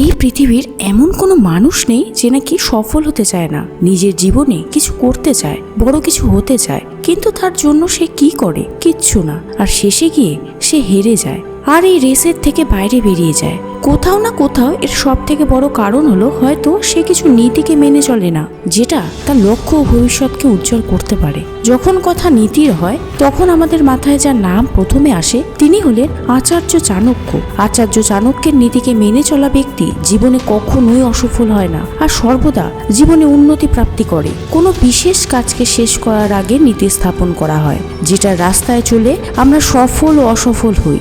এই পৃথিবীর এমন কোনো মানুষ নেই যে নাকি সফল হতে চায় না, নিজের জীবনে কিছু করতে চায়, বড় কিছু হতে চায়, কিন্তু তার জন্য সে কি করে? কিচ্ছু না। আর শেষে গিয়ে সে হেরে যায়। আর এই রেসের থেকে বাইরে বেরিয়ে যায়। কোথাও না কোথাও এর সব থেকে বড় কারণ হলো হয়তো সে কিছু নীতিকে মেনে চলে না, যেটা তার লক্ষ্য ও ভবিষ্যৎকে উজ্জ্বল করতে পারে। যখন কথা নীতির হয়, তখন আমাদের মাথায় যার নাম প্রথমে আসে, তিনি হলেন আচার্য চাণক্য। আচার্য চাণক্যের নীতিকে মেনে চলা ব্যক্তি জীবনে কখনোই অসফল হয় না আর সর্বদা জীবনে উন্নতি প্রাপ্তি করে। কোনো বিশেষ কাজকে শেষ করার আগে নীতি স্থাপন করা হয় যেটা রাস্তায় চলে আমরা সফল ও অসফল হই।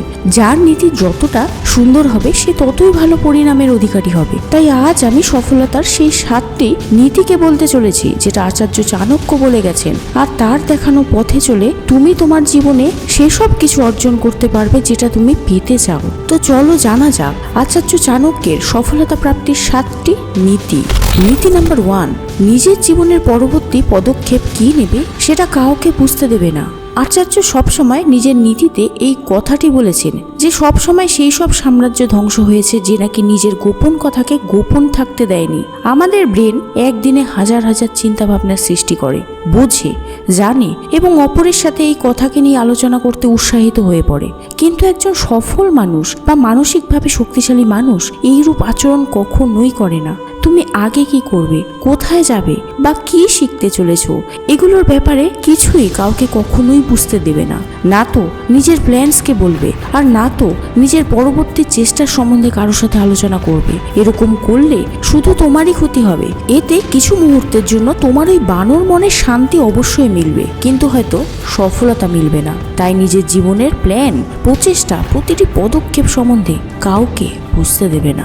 যার নীতি যতটা সুন্দর হবে, সে ততই ভালো পরিণামের অধিকারী হবে। তাই আজ আমি সফলতার সেই সাতটি নীতিকে বলতে চলেছি, যেটা আচার্য চাণক্য বলে গেছেন। আর তার দেখানো পথে চলে তুমি তোমার জীবনে সেসব কিছু অর্জন করতে পারবে, যেটা তুমি পেতে চাও। তো চলো জানা যাক, আচার্য চাণক্যের সফলতা প্রাপ্তির সাতটি নীতি। নীতি নাম্বার ওয়ান, নিজের জীবনের পরবর্তী পদক্ষেপ কি নেবে, সেটা কাউকে বুঝতে দেবে না। আচার্য সবসময় নিজের নীতিতে এই কথাটি বলেছেন যে সবসময় সেই সব সাম্রাজ্য ধ্বংস হয়েছে যে নাকি নিজের গোপন কথাকে গোপন থাকতে দেয়নি। আমাদের ব্রেন একদিনে হাজার হাজার চিন্তা ভাবনার সৃষ্টি করে, বোঝে, জানে এবং অপরের সাথে এই কথাকে নিয়ে আলোচনা করতে উৎসাহিত হয়ে পড়ে। কিন্তু একজন সফল মানুষ বা মানসিকভাবে শক্তিশালী মানুষ এইরূপ আচরণ কখনোই করে না। তুমি আগে কি করবে? কোথায় যাবে? বা কি শিখতে চলেছ? এগুলোর ব্যাপারে কিছুই কাউকে কখনোই বুঝতে দেবে না। না তো নিজের প্ল্যান্সকে বলবে আর না তো নিজের পরবর্তী চেষ্টার সম্বন্ধে কারোর সাথে আলোচনা করবে। এরকম করলে শুধু তোমারই ক্ষতি হবে। এতে কিছু মুহূর্তের জন্য তোমার ওই বানর মনের শান্তি অবশ্যই মিলবে। কিন্তু হয়তো সফলতা মিলবে না। তাই নিজের জীবনের প্ল্যান, প্রচেষ্টা, প্রতিটি পদক্ষেপ সম্বন্ধে কাউকে বুঝতে দেবে না।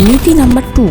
নীতি নাম্বার টু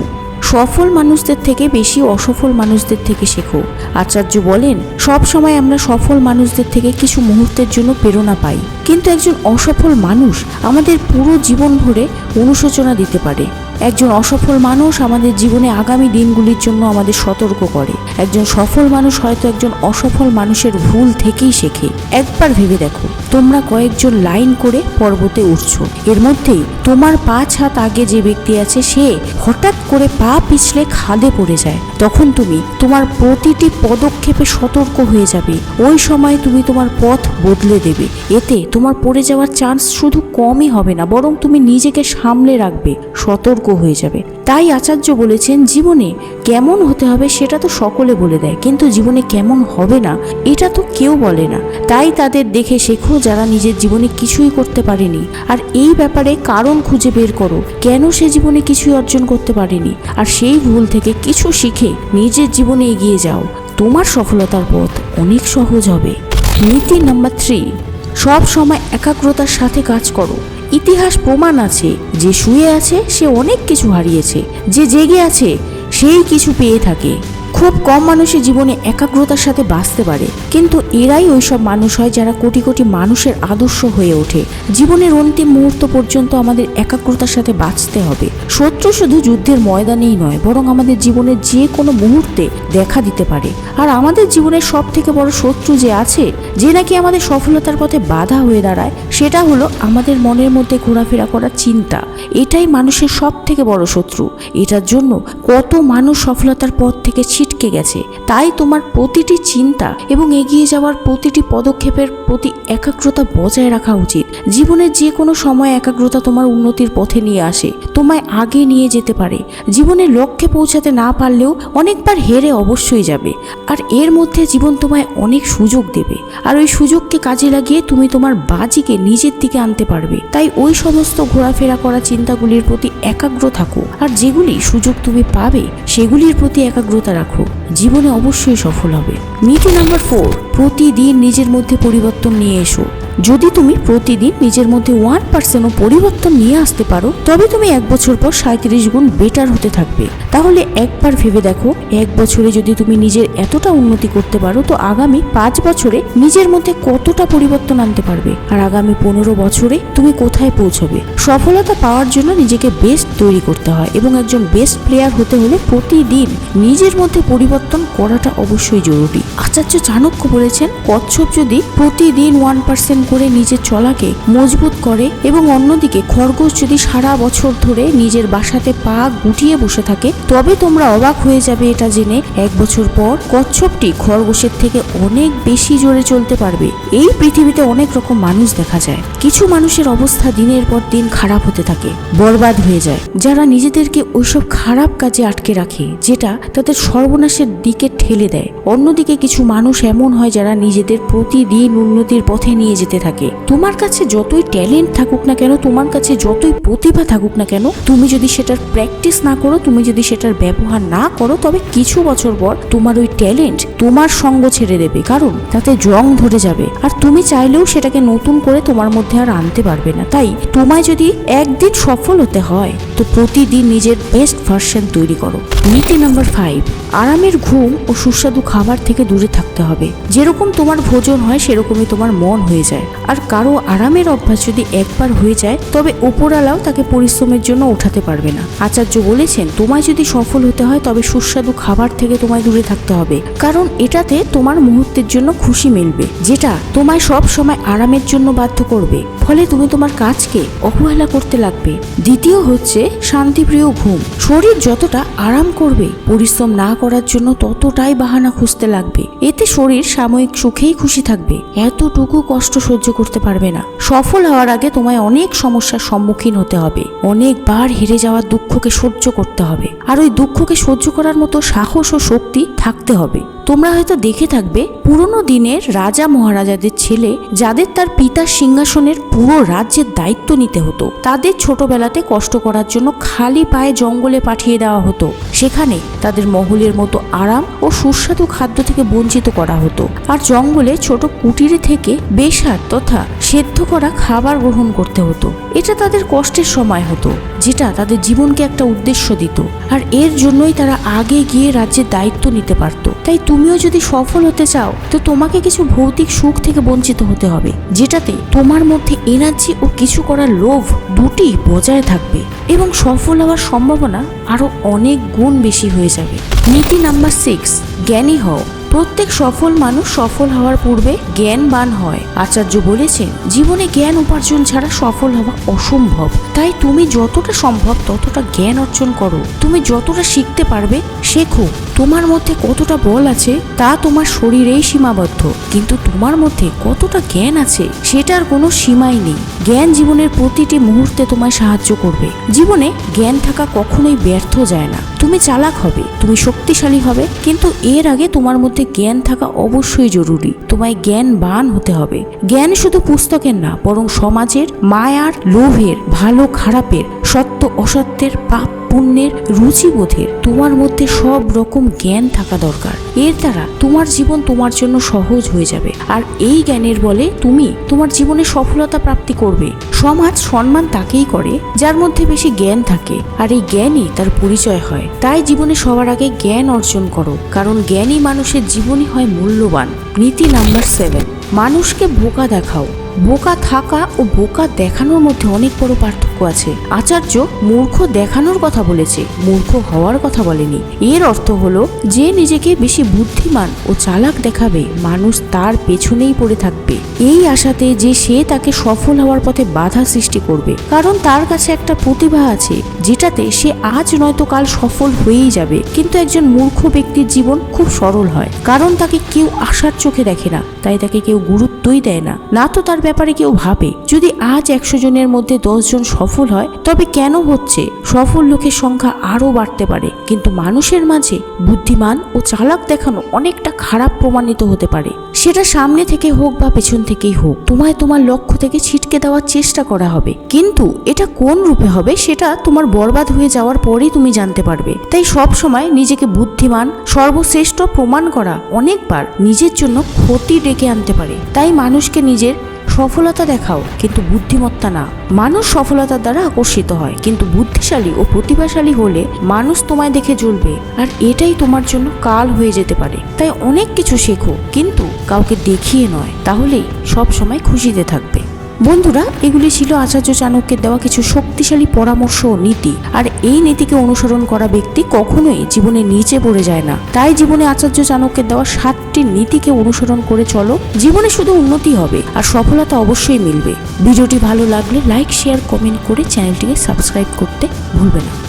সফল মানুষদের থেকে বেশি অসফল মানুষদের থেকে শেখো। আচার্য বলেন, সব সময় আমরা সফল মানুষদের থেকে কিছু মুহূর্তের জন্য প্রেরণা পাই। কিন্তু একজন অসফল মানুষ আমাদের পুরো জীবন ভরে অনুশোচনা দিতে পারে। একজন অসফল মানুষ আমাদের জীবনে আগামী দিনগুলির জন্য আমাদের সতর্ক করে। একজন সফল মানুষ হয়তো একজন অসফল মানুষের ভুল থেকেই শেখে। একবার ভেবে দেখো, তোমরা কয়েকজন লাইন করে পর্বতে উঠছো। এর মধ্যেই তোমার পাঁচ হাত আগে যে ব্যক্তি আছে, সে হঠাৎ করে পা পিছলে খাদে পড়ে যায়। তখন তুমি তোমার প্রতিটি পদক্ষেপে সতর্ক হয়ে যাবে। ওই সময় তুমি তোমার পথ বদলে দেবে। এতে তোমার পড়ে যাওয়ার চান্স শুধু কমই হবে না, বরং তুমি নিজেকে সামলে রাখবে। সতর্ক হয়ে যাবে। তাই আচার্য বলেছেন, জীবনে কেমন হতে হবে সেটা তো সকলে বলে দেয়, কিন্তু জীবনে কেমন হবে না, এটা তো কেউ বলে না। তাই তাদের দেখে শেখো যারা নিজের জীবনে কিছুই করতে পারেনি। আর এই ব্যাপারে কারণ খুঁজে বের করো, কেন সে জীবনে কিছুই অর্জন করতে পারেনি। আর সেই ভুল থেকে কিছু শিখে নিজের জীবনে এগিয়ে যাও। তোমার সফলতার পথ অনেক সহজ হবে। নীতি নাম্বার থ্রি সব সময় একাগ্রতার সাথে কাজ করো। ইতিহাস প্রমাণ আছে, যে শুয়ে আছে, সে অনেক কিছু হারিয়েছে। যে জেগে আছে, সেই কিছু পেয়ে থাকে। খুব কম মানুষের জীবনে একাগ্রতার সাথে বাঁচতে পারে। কিন্তু এরাই ওইসব মানুষ হয় যারা কোটি কোটি মানুষের আদর্শ হয়ে ওঠে। জীবনের অন্তিম মুহূর্ত পর্যন্ত আমাদের একাগ্রতার সাথে বাঁচতে হবে। শত্রু শুধু যুদ্ধের ময়দানেই নয়, বরং আমাদের জীবনের যে কোনো মুহূর্তে দেখা দিতে পারে। আর আমাদের জীবনের সব থেকে বড় শত্রু যে আছে, যে নাকি আমাদের সফলতার পথে বাধা হয়ে দাঁড়ায় সেটা হলো আমাদের মনের মধ্যে ঘোরাফেরা করার চিন্তা। এটাই মানুষের সব থেকে বড় শত্রু। এটার জন্য কত মানুষ সফলতার পথ থেকে ছিটকে গেছে। তাই তোমার প্রতিটি চিন্তা এবং এগিয়ে যাওয়ার প্রতিটি পদক্ষেপের প্রতি একাগ্রতা বজায় রাখা উচিত। জীবনের যে কোনো সময় একাগ্রতা তোমার উন্নতির পথে নিয়ে আসে, তোমায় আগে নিয়ে যেতে পারে। জীবনের লক্ষ্যে পৌঁছাতে না পারলেও অনেকবার হেরে অবশ্যই যাবে। আর এর মধ্যে জীবন তোমায় অনেক সুযোগ দেবে। আর ওই সুযোগকে কাজে লাগিয়ে তুমি তোমার বাজিকে নিজের দিকে আনতে পারবে। তাই ওই সমস্ত ঘোরাফেরা করা চিন্তাগুলির প্রতি একাগ্র থাকো। আর যেগুলি সুযোগ তুমি পাবে, সেগুলির প্রতি একাগ্রতা রাখো। জীবনে অবশ্যই সফল হবে। নীতি নাম্বার ফোর প্রতিদিন নিজের মধ্যে পরিবর্তন নিয়ে এসো। যদি তুমি প্রতিদিন নিজের মধ্যে ওয়ান পার্সেন্টও পরিবর্তন নিয়ে আসতে পারো, তবে তুমি এক বছর পর সাঁত্রিশ গুণ বেটার হতে থাকবে। তাহলে একবার ভেবে দেখো, এক বছরে যদি তুমি নিজের এতটা উন্নতি করতে পারো, তো আগামী পাঁচ বছরে নিজের মধ্যে কতটা পরিবর্তন আনতে পারবে? আর আগামী পনেরো বছরে তুমি কোথায় পৌঁছবে? সফলতা পাওয়ার জন্য নিজেকে বেস্ট তৈরি করতে হয় এবং একজন বেস্ট প্লেয়ার হতে হলে প্রতিদিন নিজের মধ্যে পরিবর্তন করাটা অবশ্যই জরুরি। আচার্য চাণক্য বলেছেন, কচ্ছপ যদি প্রতিদিন ওয়ান পার্সেন্ট করে নিজের চলাকে মজবুত করে এবং অন্যদিকে খরগোশ যদি সারা বছর ধরে নিজের বাসাতে পা গুটিয়ে বসে থাকে, তবে তোমরা অবাক হয়ে যাবে এটা জেনে এক বছর পর কচ্ছপটি খরগোশের থেকে অনেক বেশি জোরে চলতে পারবে। এই পৃথিবীতে অনেক রকম মানুষ দেখা যায়। কিছু মানুষের অবস্থা দিনের পর দিন খারাপ হতে থাকে, বরবাদ হয়ে যায়। যারা নিজেদেরকে ওইসব খারাপ কাজে আটকে রাখে, যেটা তাদের সর্বনাশের দিকে ঠেলে দেয়। অন্যদিকে কিছু মানুষ এমন হয় যারা নিজেদের প্রতিদিন উন্নতির পথে নিয়ে যেতে থাকে। তোমার কাছে যতই ট্যালেন্ট থাকুক না কেন, তোমার কাছে যতই প্রতিভা থাকুক না কেন, তুমি যদি সেটার প্র্যাকটিস না করো, তুমি যদি সেটার ব্যবহার না করো, তবে কিছু বছর পর তোমার ওই ট্যালেন্ট তোমার সঙ্গ ছেড়ে দেবে। কারণ তাতে জং ধরে যাবে। আর তুমি চাইলেও সেটাকে নতুন করে তোমার মধ্যে আর আনতে পারবে না। তাই তোমায় যদি একদিন সফল হতে হয়, তো প্রতিদিন নিজের বেস্ট ভার্সন তৈরি করো। নীতি নাম্বার ফাইভ আরামের ঘুম ও সুস্বাদু খাবার থেকে দূরে থাকতে হবে। যেরকম তোমার ভোজন হয়, সেরকমই তোমার মন হয়ে যায়। আর কারও আরামের অভ্যাস যদি একবার হয়ে যায়, তবে ওপরালাও তাকে পরিশ্রমের জন্য ওঠাতে পারবে না। আচার্য বলেছেন, তোমায় যদি সফল হতে হয়, তবে সুস্বাদু খাবার থেকে তোমায় দূরে থাকতে হবে। কারণ এটাতে তোমার মুহূর্তের জন্য খুশি মিলবে, যেটা তোমায় সব সময় আরামের জন্য বাধ্য করবে। ফলে তুমি তোমার কাজকে অবহেলা করতে লাগবে। দ্বিতীয় হচ্ছে শান্তিপ্রিয় ঘুম। শরীর যতটা আরাম করবে, পরিশ্রম না করার জন্য ততটাই বাহানা খুঁজতে লাগবে। এতে শরীর সাময়িক সুখেই খুশি থাকবে। এতটুকু কষ্ট সহ্য করতে পারবে না। সফল হওয়ার আগে তোমায় অনেক সমস্যার সম্মুখীন হতে হবে। অনেকবার হেরে যাওয়ার দুঃখকে সহ্য করতে হবে। আর ওই দুঃখকে সহ্য করার মতো সাহস ও শক্তি থাকতে হবে। তোমরা হয়তো দেখে থাকবে, পুরনো দিনের রাজা মহারাজাদের ছেলে, যাদের তার পিতা সিংহাসনের পুরো রাজ্যের দায়িত্ব নিতে হতো। তাদের ছোটবেলাতে কষ্ট করার জন্য খালি পায়ে জঙ্গলে পাঠিয়ে দেওয়া হতো। সেখানে তাদের মহলের মতো আরাম ও সুস্বাদু খাদ্য থেকে বঞ্চিত করা হতো। আর জঙ্গলে ছোট কুটিরে থেকে বেসার তথা সেদ্ধ করা খাবার গ্রহণ করতে হতো। এটা তাদের কষ্টের সময় হতো, যেটা তাদের জীবনকে একটা উদ্দেশ্য দিত। আর এর জন্যই তারা আগে গিয়ে রাজ্যের দায়িত্ব নিতে পারত। তাই তুমিও যদি সফল হতে চাও, তো তোমাকে কিছু ভৌতিক সুখ থেকে বঞ্চিত হতে হবে, যেটাতে তোমার মধ্যে এনার্জি ও কিছু করার লোভ দুটি বজায় থাকবে এবং সফল হওয়ার সম্ভাবনা আরও অনেক গুণ বেশি হয়ে যাবে। নীতি নাম্বার সিক্স জ্ঞানী হও। প্রত্যেক সফল মানুষ সফল হওয়ার পূর্বে জ্ঞানবান হয়। আচার্য বলেছেন, জীবনে জ্ঞান উপার্জন ছাড়া সফল হওয়া অসম্ভব। তাই তুমি যতটা সম্ভব ততটা জ্ঞান অর্জন করো। তুমি যতটা শিখতে পারবে, শেখো। তোমার মধ্যে কতটা বল আছে তা তোমার শরীরেই সীমাবদ্ধ। কিন্তু তোমার মধ্যে কতটা জ্ঞান আছে সেটার কোনো সীমাই নেই। জ্ঞান জীবনের প্রতিটি মুহূর্তে তোমায় সাহায্য করবে। জীবনে জ্ঞান থাকা কখনোই ব্যর্থ যায় না। তুমি চালাক হবে, তুমি শক্তিশালী হবে, কিন্তু এর আগে তোমার মধ্যে জ্ঞান থাকা অবশ্যই জরুরি। তোমায় জ্ঞানবান হতে হবে। জ্ঞান শুধু পুস্তকের না, বরং সমাজের, মায়ার, লোভের, ভালো খারাপের, সত্য অসত্যের পাপ পুণ্যের রুচিবোধের তোমার মধ্যে সব রকম জ্ঞান থাকা দরকার। এর দ্বারা তোমার জীবন তোমার জন্য সহজ হয়ে যাবে। আর এই জ্ঞানের বলে তুমি তোমার জীবনে সফলতা প্রাপ্তি করবে। সমাজ সম্মান তাকেই করে, যার মধ্যে বেশি জ্ঞান থাকে। আর এই জ্ঞানই তার পরিচয় হয়। তাই জীবনে সবার আগে জ্ঞান অর্জন করো। কারণ জ্ঞানী মানুষের জীবনই হয় মূল্যবান। নীতি নাম্বার সেভেন মানুষকে বোকা দেখাও। বোকা থাকা ও বোকা দেখানোর মধ্যে অনেক বড় পার্থক্য আছে। আচার্য মূর্খ দেখানোর কথা বলেছে, মূর্খ হওয়ার কথা বলেনি। এর অর্থ হলো, যে নিজেকে বেশি বুদ্ধিমান ও চালাক দেখাবে, মানুষ তার পেছনেই পড়ে থাকবে। এই আশাতে যে সে তাকে সফল হওয়ার পথে বাধা সৃষ্টি করবে। কারণ তার কাছে একটা প্রতিভা আছে, যেটাতে সে আজ নয়তো কাল সফল হয়েই যাবে। কিন্তু একজন মূর্খ ব্যক্তির জীবন খুব সরল হয়। কারণ তাকে কেউ আশার চোখে দেখে না, তাই তাকে কেউ গুরুত্বই দেয় না। না তো তার ব্যাপারে কেউ ভাবে, যদি আজ একশো জনের মধ্যে জন সফল হয়, তবে কেন হচ্ছে? সফল লোকের সংখ্যা আরও বাড়তে পারে, কিন্তু মানুষের মাঝে বুদ্ধিমান ও চালাক দেখানো অনেকটা খারাপ প্রমাণিত হতে পারে। সেটা সামনে থেকে হোক বা পেছন থেকেই হোক, তোমায় তোমার লক্ষ্য থেকে ছিটকে দেওয়ার চেষ্টা করা হবে। কিন্তু এটা কোন রূপে হবে, সেটা তোমার বরবাদ হয়ে যাওয়ার পরেই তুমি জানতে পারবে। তাই সব সময় নিজেকে বুদ্ধিমান, সর্বশ্রেষ্ঠ প্রমাণ করা অনেকবার নিজের জন্য ক্ষতি ডেকে আনতে পারে। তাই মানুষকে নিজের সফলতা দেখাও, কিন্তু বুদ্ধিমত্তা না। মানুষ সফলতার দ্বারা আকর্ষিত হয়, কিন্তু বুদ্ধিশালী ও প্রতিভাশালী হলে মানুষ তোমায় দেখে জ্বলবে। আর এটাই তোমার জন্য কাল হয়ে যেতে পারে। তাই অনেক কিছু শেখো, কিন্তু কাউকে দেখিয়ে নয়, তাহলেই সব সময় খুশিতে থাকবে। বন্ধুরা, এগুলি ছিল আচার্য চাণক্যের দেওয়া কিছু শক্তিশালী পরামর্শ ও নীতি। আর এই নীতিকে অনুসরণ করা ব্যক্তি কখনোই জীবনে নিচে পড়ে যায় না। তাই জীবনে আচার্য চাণক্যের দেওয়া সাতটি নীতিকে অনুসরণ করে চলো, জীবনে শুধু উন্নতি হবে আর সফলতা অবশ্যই মিলবে। ভিডিওটি ভালো লাগলে লাইক, শেয়ার, কমেন্ট করে চ্যানেলটিকে সাবস্ক্রাইব করতে ভুলবে না।